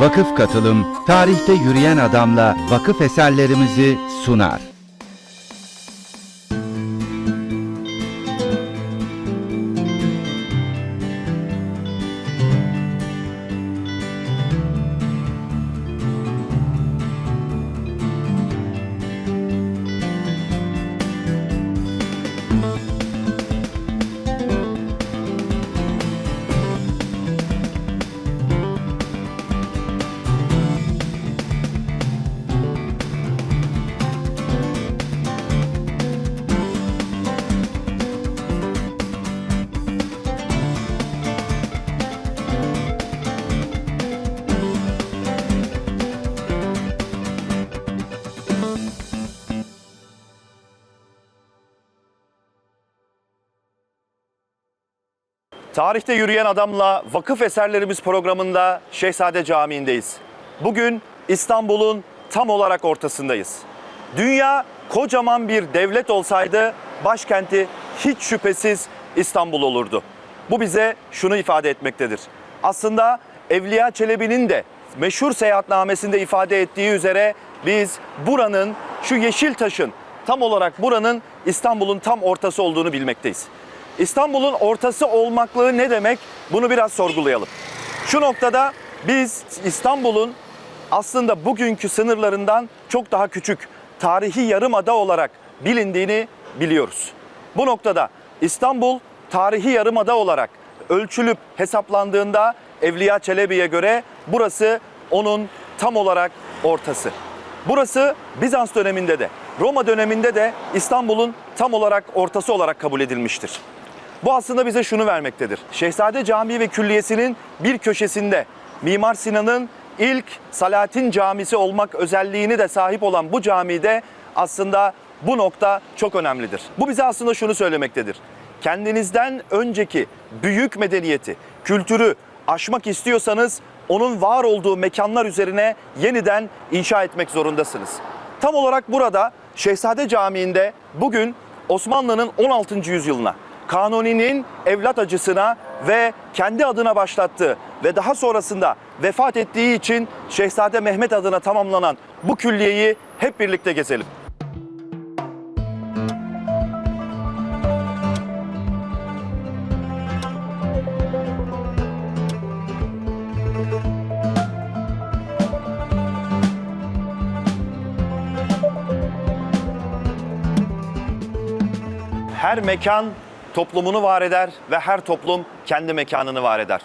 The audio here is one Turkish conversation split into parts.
Vakıf Katılım, tarihte yürüyen adamla vakıf eserlerimizi sunar. Tarihte Yürüyen Adam'la Vakıf Eserlerimiz programında Şehzade Camii'ndeyiz. Bugün İstanbul'un tam olarak ortasındayız. Dünya kocaman bir devlet olsaydı başkenti hiç şüphesiz İstanbul olurdu. Bu bize şunu ifade etmektedir. Aslında Evliya Çelebi'nin de meşhur seyahatnamesinde ifade ettiği üzere biz buranın şu yeşil taşın tam olarak buranın İstanbul'un tam ortası olduğunu bilmekteyiz. İstanbul'un ortası olmaklığı ne demek? Bunu biraz sorgulayalım. Şu noktada biz İstanbul'un aslında bugünkü sınırlarından çok daha küçük, tarihi yarımada olarak bilindiğini biliyoruz. Bu noktada İstanbul tarihi yarımada olarak ölçülüp hesaplandığında Evliya Çelebi'ye göre burası onun tam olarak ortası. Burası Bizans döneminde de Roma döneminde de İstanbul'un tam olarak ortası olarak kabul edilmiştir. Bu aslında bize şunu vermektedir. Şehzade Camii ve Külliyesi'nin bir köşesinde Mimar Sinan'ın ilk Salatin Camisi olmak özelliğini de sahip olan bu camide aslında bu nokta çok önemlidir. Bu bize aslında şunu söylemektedir. Kendinizden önceki büyük medeniyeti, kültürü aşmak istiyorsanız onun var olduğu mekanlar üzerine yeniden inşa etmek zorundasınız. Tam olarak burada Şehzade Camii'nde bugün Osmanlı'nın 16. yüzyılına Kanuni'nin evlat acısına ve kendi adına başlattığı ve daha sonrasında vefat ettiği için Şehzade Mehmet adına tamamlanan bu külliyeyi hep birlikte gezelim. Her mekan toplumunu var eder ve her toplum kendi mekanını var eder.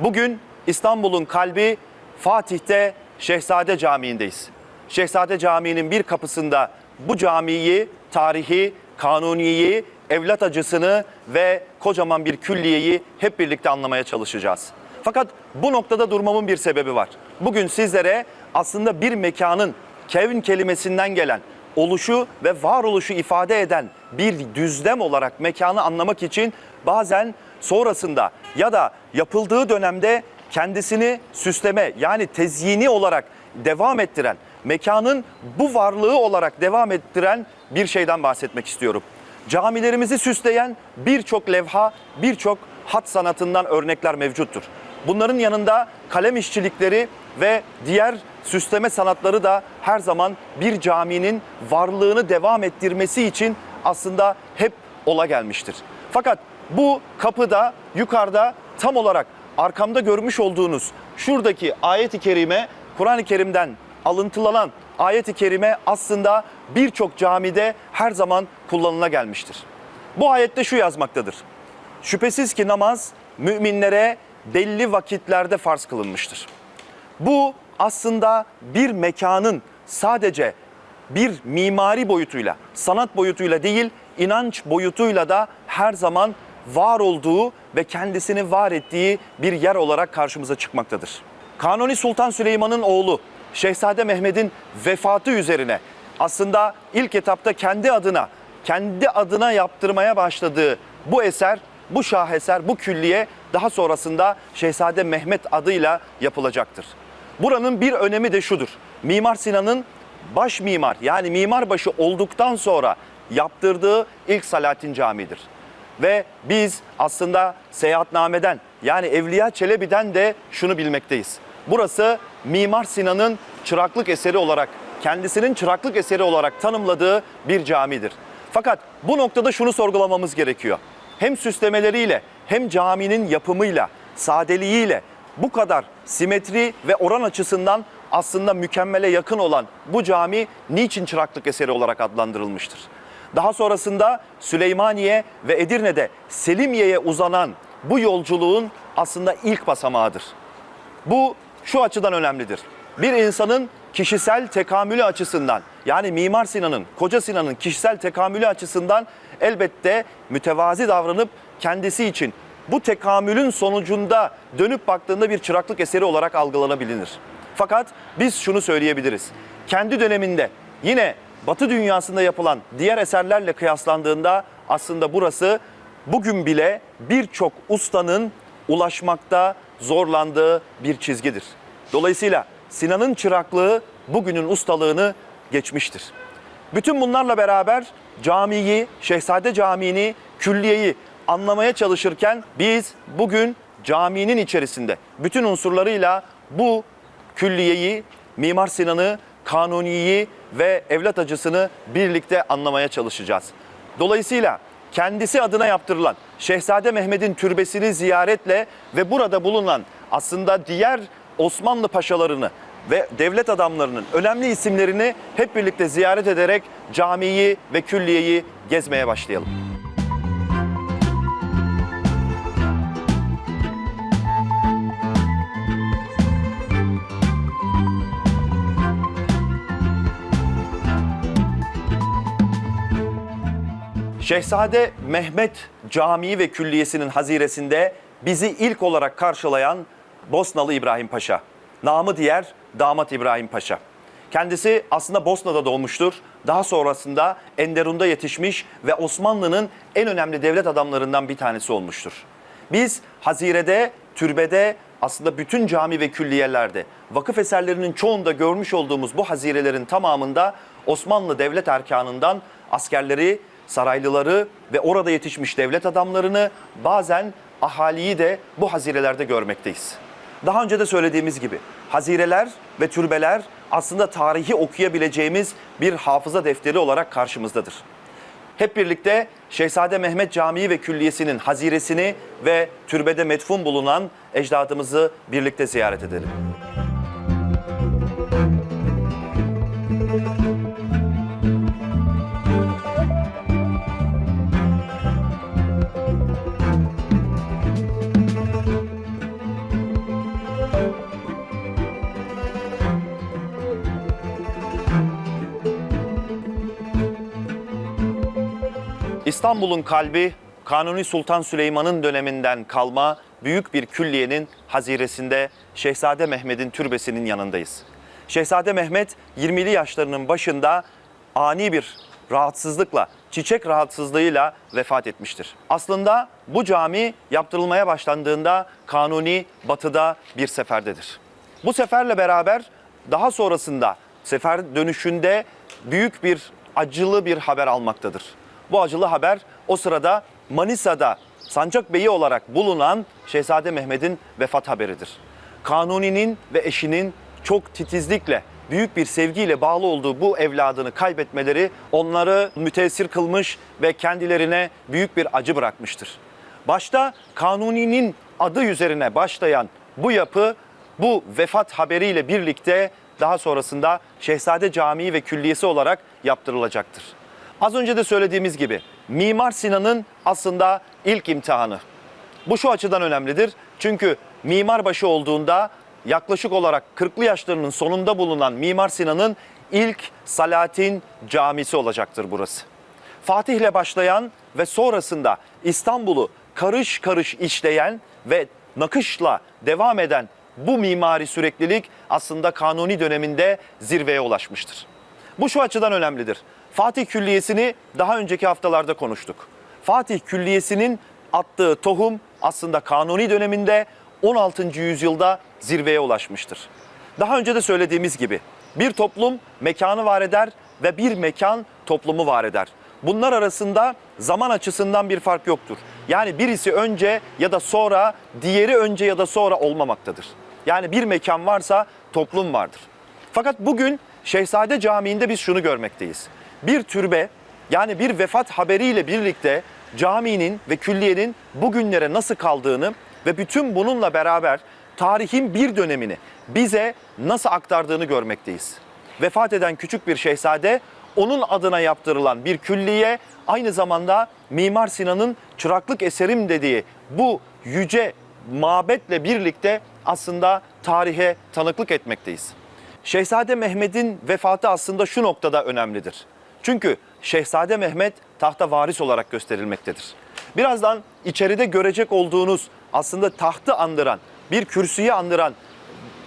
Bugün İstanbul'un kalbi Fatih'te Şehzade Camii'ndeyiz. Şehzade Camii'nin bir kapısında bu camiyi, tarihi, kanuniyi, evlat acısını ve kocaman bir külliyeyi hep birlikte anlamaya çalışacağız. Fakat bu noktada durmamın bir sebebi var. Bugün sizlere aslında bir mekanın kevn kelimesinden gelen oluşu ve varoluşu ifade eden bir düzlem olarak mekanı anlamak için bazen sonrasında ya da yapıldığı dönemde kendisini süsleme yani tezyini olarak devam ettiren, mekanın bu varlığı olarak devam ettiren bir şeyden bahsetmek istiyorum. Camilerimizi süsleyen birçok levha, birçok hat sanatından örnekler mevcuttur. Bunların yanında kalem işçilikleri ve diğer süsleme sanatları da her zaman bir caminin varlığını devam ettirmesi için aslında hep ola gelmiştir. Fakat bu kapıda yukarıda tam olarak arkamda görmüş olduğunuz şuradaki ayet-i kerime Kur'an-ı Kerim'den alıntılanan ayet-i kerime aslında birçok camide her zaman kullanıla gelmiştir. Bu ayette şu yazmaktadır. Şüphesiz ki namaz müminlere belli vakitlerde farz kılınmıştır. Bu aslında bir mekanın sadece bir mimari boyutuyla, sanat boyutuyla değil, inanç boyutuyla da her zaman var olduğu ve kendisini var ettiği bir yer olarak karşımıza çıkmaktadır. Kanuni Sultan Süleyman'ın oğlu Şehzade Mehmet'in vefatı üzerine aslında ilk etapta kendi adına, kendi adına yaptırmaya başladığı bu eser, bu şaheser, bu külliye daha sonrasında Şehzade Mehmet adıyla yapılacaktır. Buranın bir önemi de şudur. Mimar Sinan'ın baş mimar yani mimarbaşı olduktan sonra yaptırdığı ilk Salatin Camii'dir. Ve biz aslında seyahatnameden yani Evliya Çelebi'den de şunu bilmekteyiz. Burası Mimar Sinan'ın çıraklık eseri olarak, kendisinin çıraklık eseri olarak tanımladığı bir camidir. Fakat bu noktada şunu sorgulamamız gerekiyor. Hem süslemeleriyle hem caminin yapımıyla, sadeliğiyle bu kadar simetri ve oran açısından aslında mükemmele yakın olan bu cami niçin çıraklık eseri olarak adlandırılmıştır? Daha sonrasında Süleymaniye ve Edirne'de Selimiye'ye uzanan bu yolculuğun aslında ilk basamağıdır. Bu şu açıdan önemlidir. Bir insanın kişisel tekamülü açısından yani Mimar Sinan'ın, Koca Sinan'ın kişisel tekamülü açısından elbette mütevazi davranıp kendisi için bu tekamülün sonucunda dönüp baktığında bir çıraklık eseri olarak algılanabilir. Fakat biz şunu söyleyebiliriz. Kendi döneminde yine Batı dünyasında yapılan diğer eserlerle kıyaslandığında aslında burası bugün bile birçok ustanın ulaşmakta zorlandığı bir çizgidir. Dolayısıyla Sinan'ın çıraklığı bugünün ustalığını geçmiştir. Bütün bunlarla beraber camiyi, Şehzade Camii'ni, külliyeyi anlamaya çalışırken biz bugün caminin içerisinde bütün unsurlarıyla bu külliyeyi, Mimar Sinan'ı, Kanuni'yi ve evlat acısını birlikte anlamaya çalışacağız. Dolayısıyla kendisi adına yaptırılan Şehzade Mehmet'in türbesini ziyaretle ve burada bulunan aslında diğer Osmanlı paşalarını ve devlet adamlarının önemli isimlerini hep birlikte ziyaret ederek camiyi ve külliyeyi gezmeye başlayalım. Şehzade Mehmet Camii ve Külliyesi'nin haziresinde bizi ilk olarak karşılayan Bosnalı İbrahim Paşa. Namı diğer Damat İbrahim Paşa. Kendisi aslında Bosna'da doğmuştur. Daha sonrasında Enderun'da yetişmiş ve Osmanlı'nın en önemli devlet adamlarından bir tanesi olmuştur. Biz Hazire'de, türbede, aslında bütün cami ve külliyelerde, vakıf eserlerinin çoğunda görmüş olduğumuz bu hazirelerin tamamında Osmanlı devlet erkanından askerleri, saraylıları ve orada yetişmiş devlet adamlarını bazen ahaliyi de bu hazirelerde görmekteyiz. Daha önce de söylediğimiz gibi hazireler ve türbeler aslında tarihi okuyabileceğimiz bir hafıza defteri olarak karşımızdadır. Hep birlikte Şehzade Mehmet Camii ve Külliyesi'nin haziresini ve türbede metfun bulunan ecdadımızı birlikte ziyaret edelim. İstanbul'un kalbi Kanuni Sultan Süleyman'ın döneminden kalma büyük bir külliyenin haziresinde Şehzade Mehmet'in türbesinin yanındayız. Şehzade Mehmet 20'li yaşlarının başında ani bir rahatsızlıkla, çiçek rahatsızlığıyla vefat etmiştir. Aslında bu cami yaptırılmaya başlandığında Kanuni batıda bir seferdedir. Bu seferle beraber daha sonrasında sefer dönüşünde büyük bir acılı bir haber almaktadır. Bu acılı haber o sırada Manisa'da Sancakbeyi olarak bulunan Şehzade Mehmet'in vefat haberidir. Kanuni'nin ve eşinin çok titizlikle, büyük bir sevgiyle bağlı olduğu bu evladını kaybetmeleri onları müteessir kılmış ve kendilerine büyük bir acı bırakmıştır. Başta Kanuni'nin adı üzerine başlayan bu yapı bu vefat haberiyle birlikte daha sonrasında Şehzade Camii ve Külliyesi olarak yaptırılacaktır. Az önce de söylediğimiz gibi Mimar Sinan'ın aslında ilk imtihanı. Bu şu açıdan önemlidir. Çünkü mimarbaşı olduğunda yaklaşık olarak 40'lı yaşlarının sonunda bulunan Mimar Sinan'ın ilk Salatin camisi olacaktır burası. Fatih'le başlayan ve sonrasında İstanbul'u karış karış işleyen ve nakışla devam eden bu mimari süreklilik aslında Kanuni döneminde zirveye ulaşmıştır. Bu şu açıdan önemlidir. Fatih Külliyesi'ni daha önceki haftalarda konuştuk. Fatih Külliyesi'nin attığı tohum aslında Kanuni döneminde 16. yüzyılda zirveye ulaşmıştır. Daha önce de söylediğimiz gibi bir toplum mekanı var eder ve bir mekan toplumu var eder. Bunlar arasında zaman açısından bir fark yoktur. Yani birisi önce ya da sonra, diğeri önce ya da sonra olmamaktadır. Yani bir mekan varsa toplum vardır. Fakat bugün Şehzade Camii'nde biz şunu görmekteyiz. Bir türbe yani bir vefat haberiyle birlikte caminin ve külliyenin bugünlere nasıl kaldığını ve bütün bununla beraber tarihin bir dönemini bize nasıl aktardığını görmekteyiz. Vefat eden küçük bir şehzade onun adına yaptırılan bir külliye aynı zamanda Mimar Sinan'ın çıraklık eserim dediği bu yüce mabetle birlikte aslında tarihe tanıklık etmekteyiz. Şehzade Mehmet'in vefatı aslında şu noktada önemlidir. Çünkü Şehzade Mehmet tahta varis olarak gösterilmektedir. Birazdan içeride görecek olduğunuz aslında tahtı andıran, bir kürsüyü andıran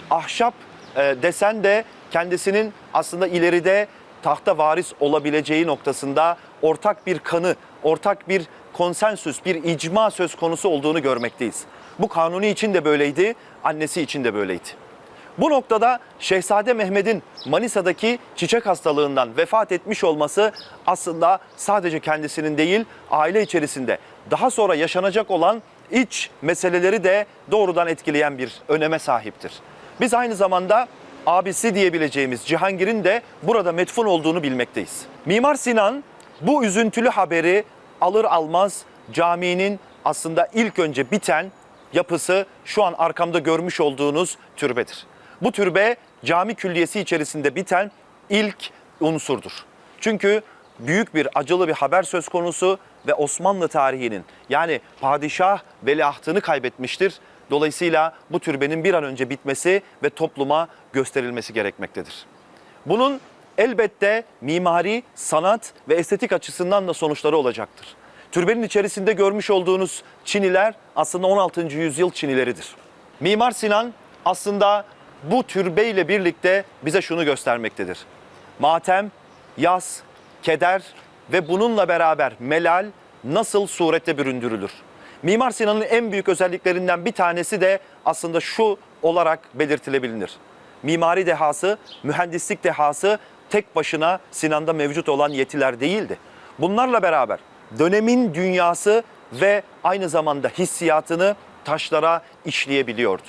ahşap e, desen de kendisinin aslında ileride tahta varis olabileceği noktasında ortak bir kanı, ortak bir konsensüs, bir icma söz konusu olduğunu görmekteyiz. Bu kanuni için de böyleydi, annesi için de böyleydi. Bu noktada Şehzade Mehmet'in Manisa'daki çiçek hastalığından vefat etmiş olması aslında sadece kendisinin değil, aile içerisinde daha sonra yaşanacak olan iç meseleleri de doğrudan etkileyen bir öneme sahiptir. Biz aynı zamanda abisi diyebileceğimiz Cihangir'in de burada metfun olduğunu bilmekteyiz. Mimar Sinan bu üzüntülü haberi alır almaz caminin aslında ilk önce biten yapısı şu an arkamda görmüş olduğunuz türbedir. Bu türbe cami külliyesi içerisinde biten ilk unsurdur. Çünkü büyük bir acılı bir haber söz konusu ve Osmanlı tarihinin yani padişah veliahtını kaybetmiştir. Dolayısıyla bu türbenin bir an önce bitmesi ve topluma gösterilmesi gerekmektedir. Bunun elbette mimari, sanat ve estetik açısından da sonuçları olacaktır. Türbenin içerisinde görmüş olduğunuz çiniler aslında 16. yüzyıl çinileridir. Mimar Sinan aslında bu türbeyle birlikte bize şunu göstermektedir. Matem, yas, keder ve bununla beraber melal nasıl surette büründürülür? Mimar Sinan'ın en büyük özelliklerinden bir tanesi de aslında şu olarak belirtilebilir. Mimari dehası, mühendislik dehası tek başına Sinan'da mevcut olan yetiler değildi. Bunlarla beraber dönemin dünyası ve aynı zamanda hissiyatını taşlara işleyebiliyordu.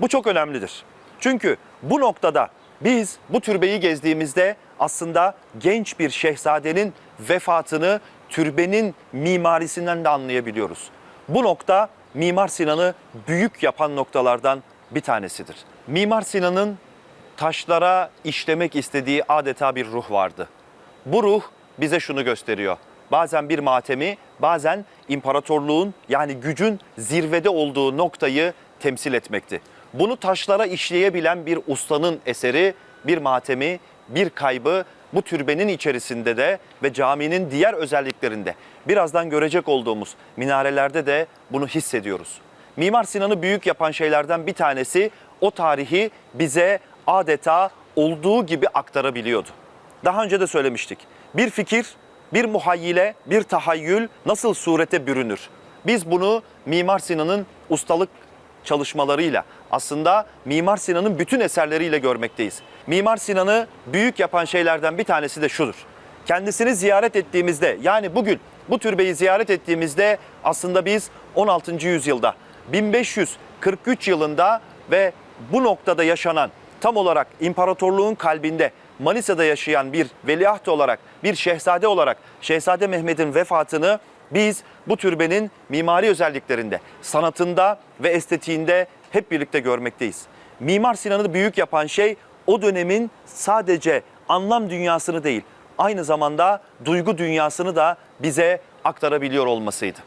Bu çok önemlidir. Çünkü bu noktada biz bu türbeyi gezdiğimizde aslında genç bir şehzadenin vefatını türbenin mimarisinden de anlayabiliyoruz. Bu nokta Mimar Sinan'ı büyük yapan noktalardan bir tanesidir. Mimar Sinan'ın taşlara işlemek istediği adeta bir ruh vardı. Bu ruh bize şunu gösteriyor. Bazen bir matemi, bazen imparatorluğun yani gücün zirvede olduğu noktayı temsil etmekti. Bunu taşlara işleyebilen bir ustanın eseri, bir matemi, bir kaybı bu türbenin içerisinde de ve caminin diğer özelliklerinde birazdan görecek olduğumuz minarelerde de bunu hissediyoruz. Mimar Sinan'ı büyük yapan şeylerden bir tanesi o tarihi bize adeta olduğu gibi aktarabiliyordu. Daha önce de söylemiştik. Bir fikir, bir muhayyile, bir tahayyül nasıl surete bürünür? Biz bunu Mimar Sinan'ın ustalık çalışmalarıyla aslında Mimar Sinan'ın bütün eserleriyle görmekteyiz. Mimar Sinan'ı büyük yapan şeylerden bir tanesi de şudur. Kendisini ziyaret ettiğimizde yani bugün bu türbeyi ziyaret ettiğimizde aslında biz 16. yüzyılda 1543 yılında ve bu noktada yaşanan tam olarak imparatorluğun kalbinde Manisa'da yaşayan bir veliaht olarak, bir şehzade olarak Şehzade Mehmet'in vefatını biz bu türbenin mimari özelliklerinde, sanatında ve estetiğinde hep birlikte görmekteyiz. Mimar Sinan'ı büyük yapan şey o dönemin sadece anlam dünyasını değil, aynı zamanda duygu dünyasını da bize aktarabiliyor olmasıydı.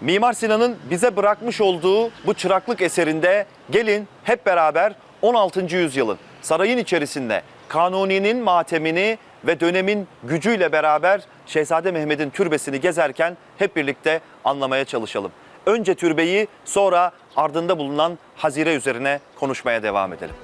Mimar Sinan'ın bize bırakmış olduğu bu çıraklık eserinde gelin hep beraber 16. yüzyılın sarayın içerisinde Kanuni'nin matemini ve dönemin gücüyle beraber Şehzade Mehmet'in türbesini gezerken hep birlikte anlamaya çalışalım. Önce türbeyi sonra ardında bulunan hazire üzerine konuşmaya devam edelim.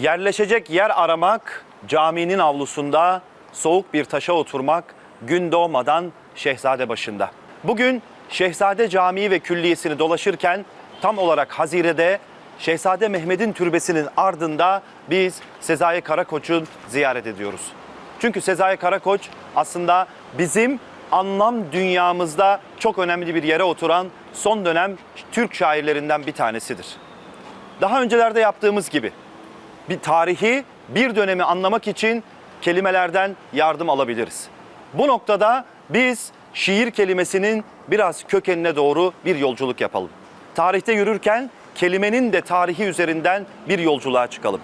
Yerleşecek yer aramak, caminin avlusunda soğuk bir taşa oturmak, gün doğmadan Şehzade başında. Bugün Şehzade Camii ve Külliyesini dolaşırken tam olarak Hazire'de Şehzade Mehmet'in türbesinin ardında biz Sezai Karakoç'u ziyaret ediyoruz. Çünkü Sezai Karakoç aslında bizim anlam dünyamızda çok önemli bir yere oturan son dönem Türk şairlerinden bir tanesidir. Daha öncelerde yaptığımız gibi bir tarihi, bir dönemi anlamak için kelimelerden yardım alabiliriz. Bu noktada biz şiir kelimesinin biraz kökenine doğru bir yolculuk yapalım. Tarihte yürürken kelimenin de tarihi üzerinden bir yolculuğa çıkalım.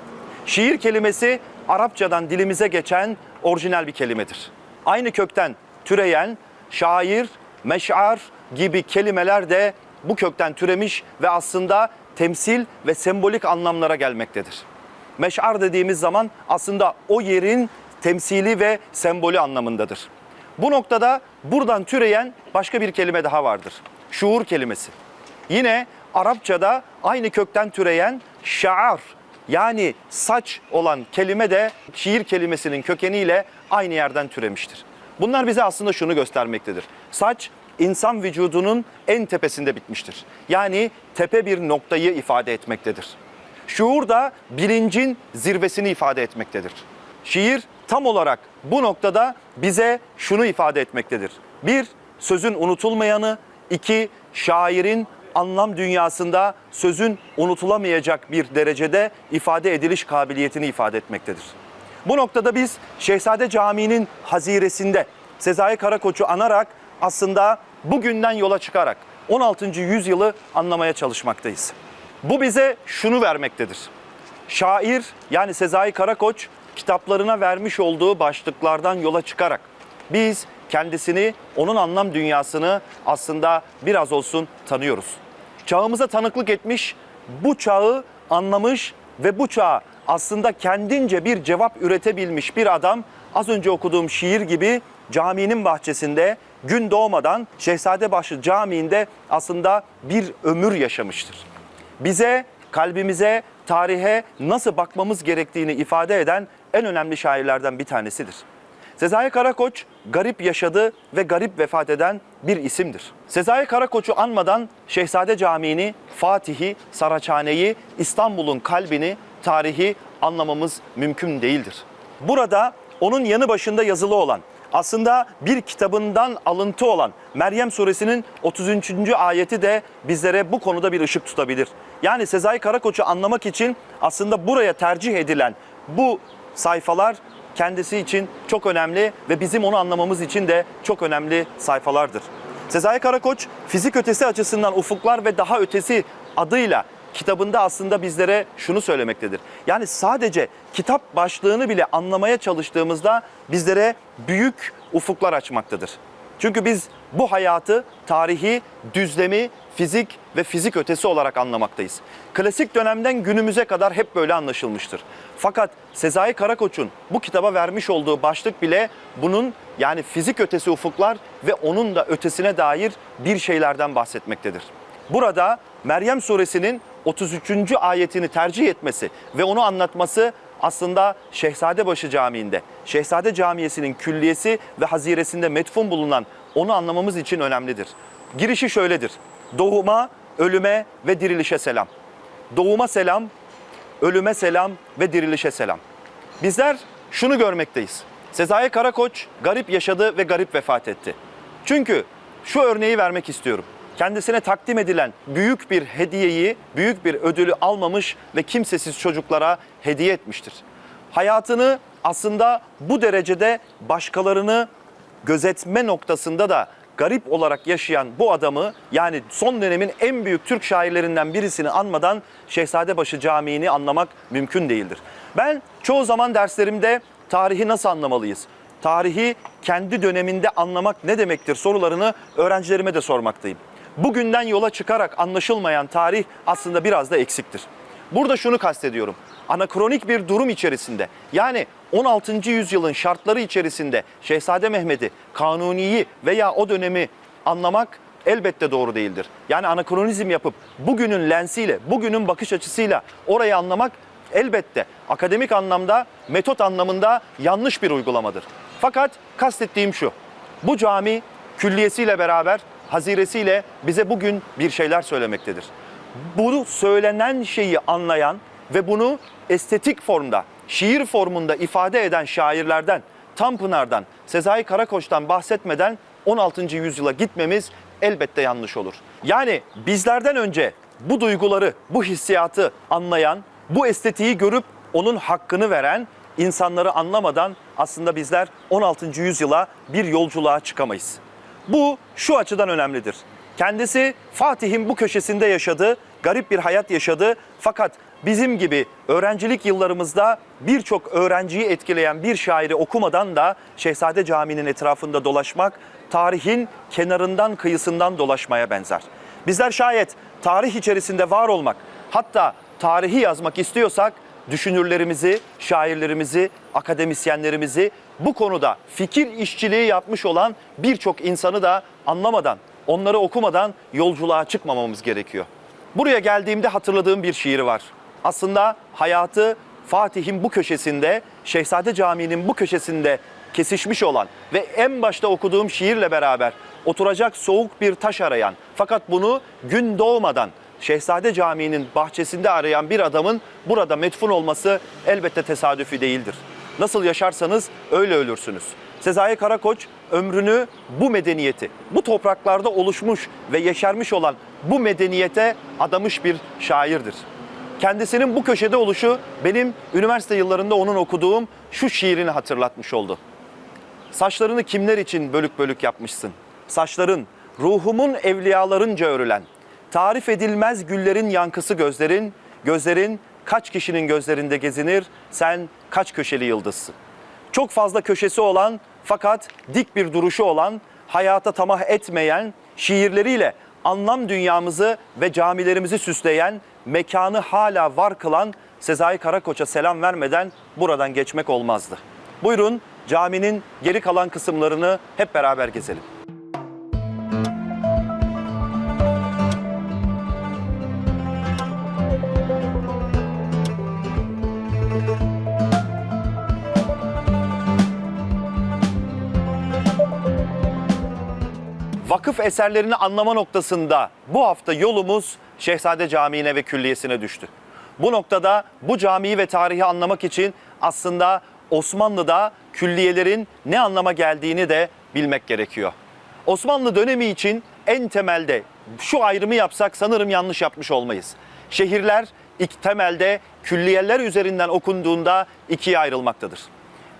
Şiir kelimesi Arapçadan dilimize geçen orijinal bir kelimedir. Aynı kökten türeyen şair, meş'ar gibi kelimeler de bu kökten türemiş ve aslında temsil ve sembolik anlamlara gelmektedir. Meş'ar dediğimiz zaman aslında o yerin temsili ve sembolü anlamındadır. Bu noktada buradan türeyen başka bir kelime daha vardır. Şuur kelimesi. Yine Arapçada aynı kökten türeyen şaar yani saç olan kelime de şiir kelimesinin kökeniyle aynı yerden türemiştir. Bunlar bize aslında şunu göstermektedir. Saç insan vücudunun en tepesinde bitmiştir. Yani tepe bir noktayı ifade etmektedir. Şuur da bilincin zirvesini ifade etmektedir. Şiir tam olarak bu noktada bize şunu ifade etmektedir. Bir, sözün unutulmayanı. iki şairin anlam dünyasında sözün unutulamayacak bir derecede ifade ediliş kabiliyetini ifade etmektedir. Bu noktada biz Şehzade Camii'nin haziresinde Sezai Karakoç'u anarak aslında bugünden yola çıkarak 16. yüzyılı anlamaya çalışmaktayız. Bu bize şunu vermektedir. Şair yani Sezai Karakoç kitaplarına vermiş olduğu başlıklardan yola çıkarak biz kendisini, onun anlam dünyasını aslında biraz olsun tanıyoruz. Çağımıza tanıklık etmiş, bu çağı anlamış ve bu çağa aslında kendince bir cevap üretebilmiş bir adam az önce okuduğum şiir gibi caminin bahçesinde gün doğmadan Şehzadebaşı Camii'nde aslında bir ömür yaşamıştır bize, kalbimize, tarihe nasıl bakmamız gerektiğini ifade eden en önemli şairlerden bir tanesidir. Sezai Karakoç garip yaşadı ve garip vefat eden bir isimdir. Sezai Karakoç'u anmadan Şehzade Camii'ni, Fatih'i, Saraçhane'yi, İstanbul'un kalbini, tarihi anlamamız mümkün değildir. Burada onun yanı başında yazılı olan aslında bir kitabından alıntı olan Meryem suresinin 33. ayeti de bizlere bu konuda bir ışık tutabilir. Yani Sezai Karakoç'u anlamak için aslında buraya tercih edilen bu sayfalar kendisi için çok önemli ve bizim onu anlamamız için de çok önemli sayfalardır. Sezai Karakoç fizik ötesi açısından ufuklar ve daha ötesi adıyla kitabında aslında bizlere şunu söylemektedir. Yani sadece kitap başlığını bile anlamaya çalıştığımızda bizlere büyük ufuklar açmaktadır. Çünkü biz bu hayatı, tarihi, düzlemi, fizik ve fizik ötesi olarak anlamaktayız. Klasik dönemden günümüze kadar hep böyle anlaşılmıştır. Fakat Sezai Karakoç'un bu kitaba vermiş olduğu başlık bile bunun yani fizik ötesi ufuklar ve onun da ötesine dair bir şeylerden bahsetmektedir. Burada Meryem suresinin 33. ayetini tercih etmesi ve onu anlatması aslında Şehzadebaşı Camii'nde, Şehzade Camiyesi'nin külliyesi ve haziresinde metfun bulunan onu anlamamız için önemlidir. Girişi şöyledir. Doğuma, ölüme ve dirilişe selam. Doğuma selam, ölüme selam ve dirilişe selam. Bizler şunu görmekteyiz. Sezai Karakoç garip yaşadı ve garip vefat etti. Çünkü şu örneği vermek istiyorum. Kendisine takdim edilen büyük bir hediyeyi, büyük bir ödülü almamış ve kimsesiz çocuklara hediye etmiştir. Hayatını aslında bu derecede başkalarını gözetme noktasında da garip olarak yaşayan bu adamı yani son dönemin en büyük Türk şairlerinden birisini anmadan Şehzadebaşı Camii'ni anlamak mümkün değildir. Ben çoğu zaman derslerimde tarihi nasıl anlamalıyız? Tarihi kendi döneminde anlamak ne demektir sorularını öğrencilerime de sormaktayım. Bugünden yola çıkarak anlaşılmayan tarih aslında biraz da eksiktir. Burada şunu kastediyorum. Anakronik bir durum içerisinde yani 16. yüzyılın şartları içerisinde Şehzade Mehmet'i, Kanuni'yi veya o dönemi anlamak elbette doğru değildir. Yani anakronizm yapıp bugünün lensiyle, bugünün bakış açısıyla orayı anlamak elbette akademik anlamda, metot anlamında yanlış bir uygulamadır. Fakat kastettiğim şu. Bu cami külliyesiyle beraber haziresiyle bize bugün bir şeyler söylemektedir. Bu söylenen şeyi anlayan ve bunu estetik formda, şiir formunda ifade eden şairlerden, Tanpınar'dan, Sezai Karakoç'tan bahsetmeden 16. yüzyıla gitmemiz elbette yanlış olur. Yani bizlerden önce bu duyguları, bu hissiyatı anlayan, bu estetiği görüp onun hakkını veren insanları anlamadan aslında bizler 16. yüzyıla bir yolculuğa çıkamayız. Bu şu açıdan önemlidir. Kendisi Fatih'in bu köşesinde yaşadı, garip bir hayat yaşadı. Fakat bizim gibi öğrencilik yıllarımızda birçok öğrenciyi etkileyen bir şairi okumadan da Şehzade Camii'nin etrafında dolaşmak tarihin kenarından kıyısından dolaşmaya benzer. Bizler şayet tarih içerisinde var olmak, hatta tarihi yazmak istiyorsak düşünürlerimizi, şairlerimizi, akademisyenlerimizi bu konuda fikir işçiliği yapmış olan birçok insanı da anlamadan, onları okumadan yolculuğa çıkmamamız gerekiyor. Buraya geldiğimde hatırladığım bir şiiri var. Aslında hayatı Fatih'in bu köşesinde, Şehzade Camii'nin bu köşesinde kesişmiş olan ve en başta okuduğum şiirle beraber oturacak soğuk bir taş arayan fakat bunu gün doğmadan Şehzade Camii'nin bahçesinde arayan bir adamın burada metfun olması elbette tesadüfi değildir. Nasıl yaşarsanız öyle ölürsünüz. Sezai Karakoç ömrünü bu medeniyeti, bu topraklarda oluşmuş ve yeşermiş olan bu medeniyete adamış bir şairdir. Kendisinin bu köşede oluşu benim üniversite yıllarında onun okuduğum şu şiirini hatırlatmış oldu. Saçlarını kimler için bölük bölük yapmışsın? Saçların, ruhumun evliyalarınca örülen, tarif edilmez güllerin yankısı gözlerin, gözlerin kaç kişinin gözlerinde gezinir, sen kaç köşeli yıldızsın. Çok fazla köşesi olan fakat dik bir duruşu olan, hayata tamah etmeyen, şiirleriyle anlam dünyamızı ve camilerimizi süsleyen, mekanı hala var kılan Sezai Karakoç'a selam vermeden buradan geçmek olmazdı. Buyurun caminin geri kalan kısımlarını hep beraber gezelim. Vakıf eserlerini anlama noktasında bu hafta yolumuz Şehzade Camii'ne ve külliyesine düştü. Bu noktada bu camiyi ve tarihi anlamak için aslında Osmanlı'da külliyelerin ne anlama geldiğini de bilmek gerekiyor. Osmanlı dönemi için en temelde şu ayrımı yapsak sanırım yanlış yapmış olmayız. Şehirler ilk temelde külliyeler üzerinden okunduğunda ikiye ayrılmaktadır.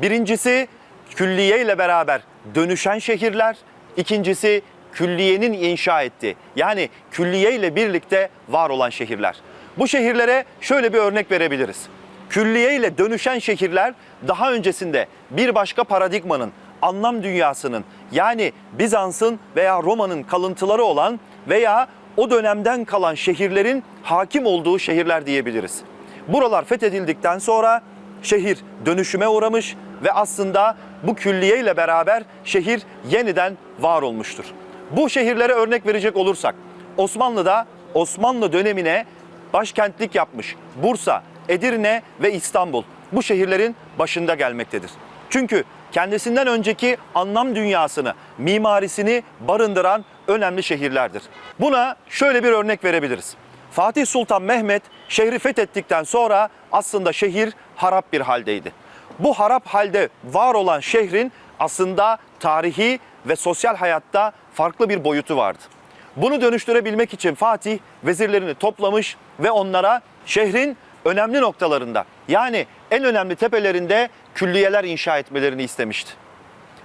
Birincisi külliye ile beraber dönüşen şehirler, ikincisi külliyenin inşa ettiği yani külliye ile birlikte var olan şehirler. Bu şehirlere şöyle bir örnek verebiliriz. Külliye ile dönüşen şehirler daha öncesinde bir başka paradigmanın, anlam dünyasının yani Bizans'ın veya Roma'nın kalıntıları olan veya o dönemden kalan şehirlerin hakim olduğu şehirler diyebiliriz. Buralar fethedildikten sonra şehir dönüşüme uğramış ve aslında bu külliye ile beraber şehir yeniden var olmuştur. Bu şehirlere örnek verecek olursak Osmanlı'da Osmanlı dönemine başkentlik yapmış Bursa, Edirne ve İstanbul bu şehirlerin başında gelmektedir. Çünkü kendisinden önceki anlam dünyasını, mimarisini barındıran önemli şehirlerdir. Buna şöyle bir örnek verebiliriz. Fatih Sultan Mehmet şehri fethettikten sonra aslında şehir harap bir haldeydi. Bu harap halde var olan şehrin aslında tarihi ve sosyal hayatta farklı bir boyutu vardı. Bunu dönüştürebilmek için Fatih vezirlerini toplamış ve onlara şehrin önemli noktalarında yani en önemli tepelerinde külliyeler inşa etmelerini istemişti.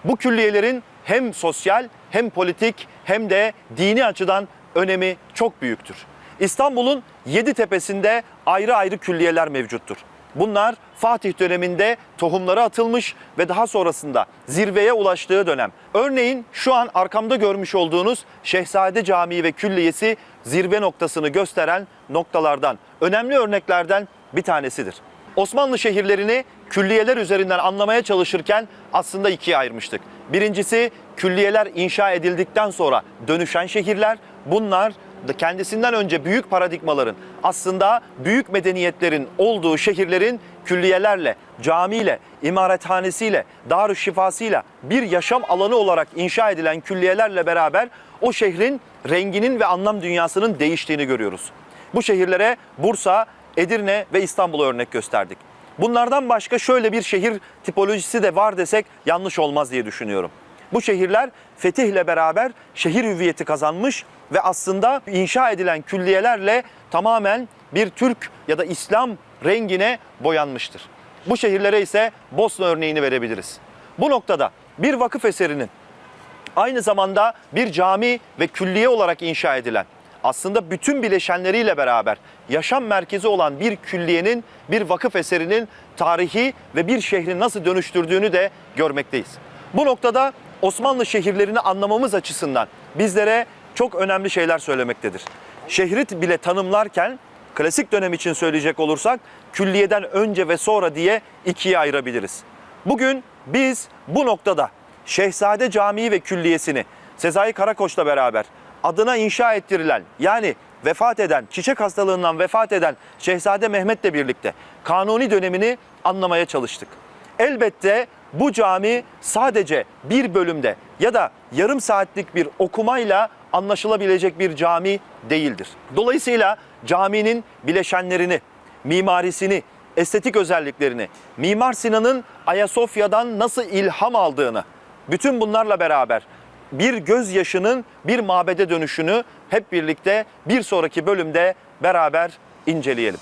Bu külliyelerin hem sosyal hem politik hem de dini açıdan önemi çok büyüktür. İstanbul'un yedi tepesinde ayrı ayrı külliyeler mevcuttur. Bunlar Fatih döneminde tohumları atılmış ve daha sonrasında zirveye ulaştığı dönem. Örneğin şu an arkamda görmüş olduğunuz Şehzade Camii ve Külliyesi zirve noktasını gösteren noktalardan, önemli örneklerden bir tanesidir. Osmanlı şehirlerini külliyeler üzerinden anlamaya çalışırken aslında ikiye ayırmıştık. Birincisi külliyeler inşa edildikten sonra dönüşen şehirler. Bunlar kendisinden önce büyük paradigmaların aslında büyük medeniyetlerin olduğu şehirlerin külliyelerle, camiyle, imarethanesiyle, darü şifasıyla bir yaşam alanı olarak inşa edilen külliyelerle beraber o şehrin renginin ve anlam dünyasının değiştiğini görüyoruz. Bu şehirlere Bursa, Edirne ve İstanbul'u örnek gösterdik. Bunlardan başka şöyle bir şehir tipolojisi de var desek yanlış olmaz diye düşünüyorum. Bu şehirler fetihle beraber şehir hüviyeti kazanmış ve aslında inşa edilen külliyelerle tamamen bir Türk ya da İslam rengine boyanmıştır. Bu şehirlere ise Bosna örneğini verebiliriz. Bu noktada bir vakıf eserinin aynı zamanda bir cami ve külliye olarak inşa edilen aslında bütün bileşenleriyle beraber yaşam merkezi olan bir külliyenin, bir vakıf eserinin tarihi ve bir şehri nasıl dönüştürdüğünü de görmekteyiz. Bu noktada Osmanlı şehirlerini anlamamız açısından bizlere çok önemli şeyler söylemektedir. Şehri bile tanımlarken klasik dönem için söyleyecek olursak külliyeden önce ve sonra diye ikiye ayırabiliriz. Bugün biz bu noktada Şehzade Camii ve Külliyesini Sezai Karakoç'la beraber adına inşa ettirilen yani vefat eden, çiçek hastalığından vefat eden Şehzade Mehmet'le birlikte kanuni dönemini anlamaya çalıştık. Elbette bu cami sadece bir bölümde ya da yarım saatlik bir okumayla anlaşılabilecek bir cami değildir. Dolayısıyla caminin bileşenlerini, mimarisini, estetik özelliklerini, Mimar Sinan'ın Ayasofya'dan nasıl ilham aldığını, bütün bunlarla beraber bir gözyaşının bir mabede dönüşünü hep birlikte bir sonraki bölümde beraber inceleyelim.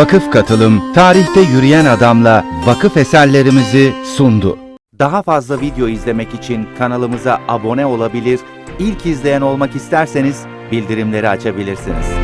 Vakıf Katılım tarihte yürüyen adamla vakıf eserlerimizi sundu. Daha fazla video izlemek için kanalımıza abone olabilir, ilk izleyen olmak isterseniz bildirimleri açabilirsiniz.